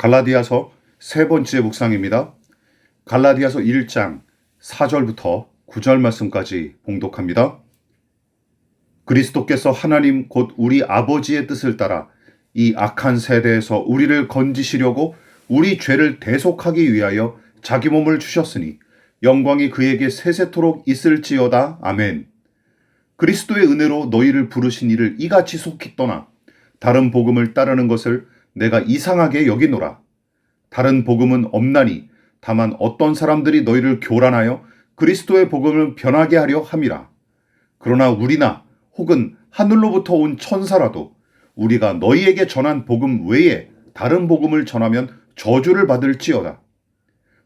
갈라디아서 세 번째 묵상입니다. 갈라디아서 1장 4절부터 9절 말씀까지 봉독합니다. 그리스도께서 하나님 곧 우리 아버지의 뜻을 따라 이 악한 세대에서 우리를 건지시려고 우리 죄를 대속하기 위하여 자기 몸을 주셨으니 영광이 그에게 세세토록 있을지어다. 아멘. 그리스도의 은혜로 너희를 부르신 이를 이같이 속히 떠나 다른 복음을 따르는 것을 내가 이상하게 여기노라. 다른 복음은 없나니 다만 어떤 사람들이 너희를 교란하여 그리스도의 복음을 변하게 하려 함이라. 그러나 우리나 혹은 하늘로부터 온 천사라도 우리가 너희에게 전한 복음 외에 다른 복음을 전하면 저주를 받을지어다.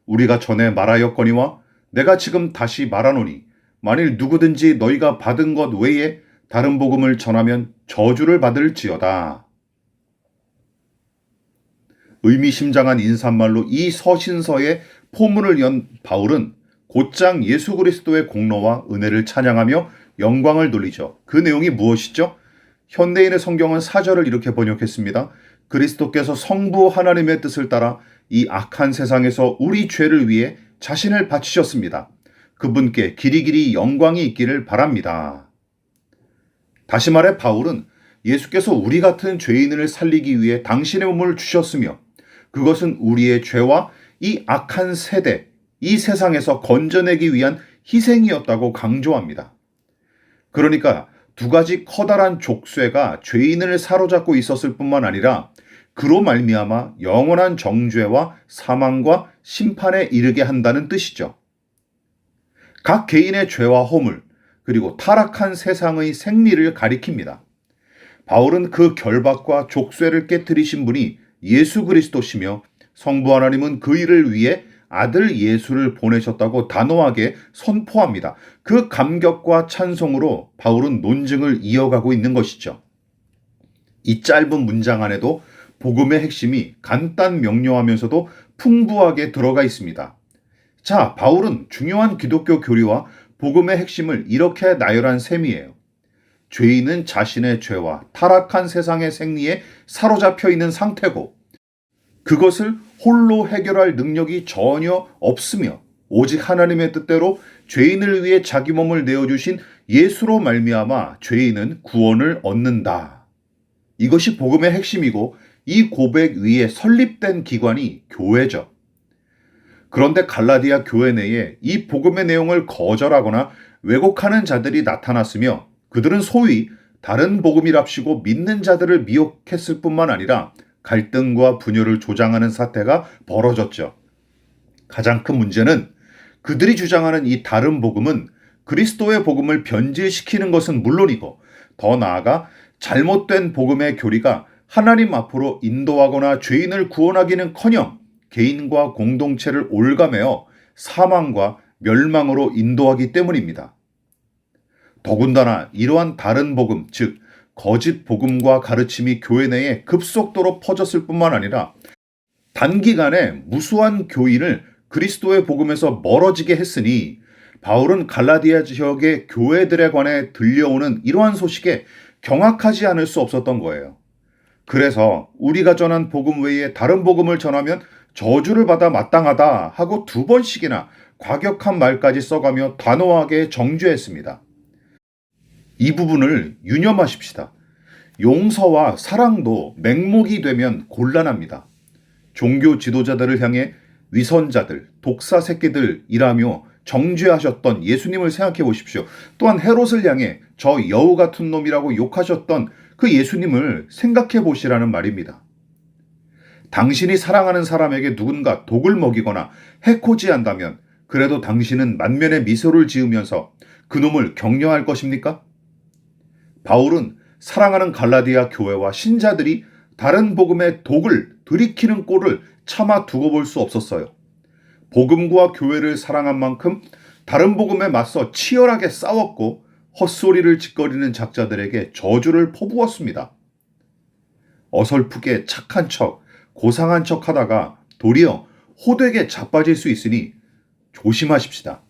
우리가 전에 말하였거니와 내가 지금 다시 말하노니 만일 누구든지 너희가 받은 것 외에 다른 복음을 전하면 저주를 받을지어다. 의미심장한 인사말로 이 서신서의 포문을 연 바울은 곧장 예수 그리스도의 공로와 은혜를 찬양하며 영광을 돌리죠. 그 내용이 무엇이죠? 현대인의 성경은 사절을 이렇게 번역했습니다. 그리스도께서 성부 하나님의 뜻을 따라 이 악한 세상에서 우리 죄를 위해 자신을 바치셨습니다. 그분께 길이길이 영광이 있기를 바랍니다. 다시 말해 바울은 예수께서 우리 같은 죄인을 살리기 위해 당신의 몸을 주셨으며 그것은 우리의 죄와 이 악한 세대, 이 세상에서 건져내기 위한 희생이었다고 강조합니다. 그러니까 두 가지 커다란 족쇄가 죄인을 사로잡고 있었을 뿐만 아니라 그로 말미암아 영원한 정죄와 사망과 심판에 이르게 한다는 뜻이죠. 각 개인의 죄와 허물, 그리고 타락한 세상의 생리를 가리킵니다. 바울은 그 결박과 족쇄를 깨뜨리신 분이 예수 그리스도시며 성부 하나님은 그 일을 위해 아들 예수를 보내셨다고 단호하게 선포합니다. 그 감격과 찬송으로 바울은 논증을 이어가고 있는 것이죠. 이 짧은 문장 안에도 복음의 핵심이 간단 명료하면서도 풍부하게 들어가 있습니다. 자, 바울은 중요한 기독교 교리와 복음의 핵심을 이렇게 나열한 셈이에요. 죄인은 자신의 죄와 타락한 세상의 생리에 사로잡혀 있는 상태고 그것을 홀로 해결할 능력이 전혀 없으며 오직 하나님의 뜻대로 죄인을 위해 자기 몸을 내어 주신 예수로 말미암아 죄인은 구원을 얻는다. 이것이 복음의 핵심이고 이 고백 위에 설립된 기관이 교회죠. 그런데 갈라디아 교회 내에 이 복음의 내용을 거절하거나 왜곡하는 자들이 나타났으며 그들은 소위 다른 복음이랍시고 믿는 자들을 미혹했을 뿐만 아니라 갈등과 분열을 조장하는 사태가 벌어졌죠. 가장 큰 문제는 그들이 주장하는 이 다른 복음은 그리스도의 복음을 변질시키는 것은 물론이고 더 나아가 잘못된 복음의 교리가 하나님 앞으로 인도하거나 죄인을 구원하기는 커녕 개인과 공동체를 올가매어 사망과 멸망으로 인도하기 때문입니다. 더군다나 이러한 다른 복음, 즉, 거짓 복음과 가르침이 교회 내에 급속도로 퍼졌을 뿐만 아니라 단기간에 무수한 교인을 그리스도의 복음에서 멀어지게 했으니 바울은 갈라디아 지역의 교회들에 관해 들려오는 이러한 소식에 경악하지 않을 수 없었던 거예요. 그래서 우리가 전한 복음 외에 다른 복음을 전하면 저주를 받아 마땅하다 하고 두 번씩이나 과격한 말까지 써가며 단호하게 정죄했습니다. 이 부분을 유념하십시다. 용서와 사랑도 맹목이 되면 곤란합니다. 종교 지도자들을 향해 위선자들, 독사 새끼들이라며 정죄하셨던 예수님을 생각해 보십시오. 또한 헤롯을 향해 저 여우 같은 놈이라고 욕하셨던 그 예수님을 생각해 보시라는 말입니다. 당신이 사랑하는 사람에게 누군가 독을 먹이거나 해코지한다면 그래도 당신은 만면에 미소를 지으면서 그놈을 격려할 것입니까? 바울은 사랑하는 갈라디아 교회와 신자들이 다른 복음의 독을 들이키는 꼴을 차마 두고 볼 수 없었어요. 복음과 교회를 사랑한 만큼 다른 복음에 맞서 치열하게 싸웠고 헛소리를 짓거리는 작자들에게 저주를 퍼부었습니다. 어설프게 착한 척, 고상한 척 하다가 도리어 호되게 자빠질 수 있으니 조심하십시다.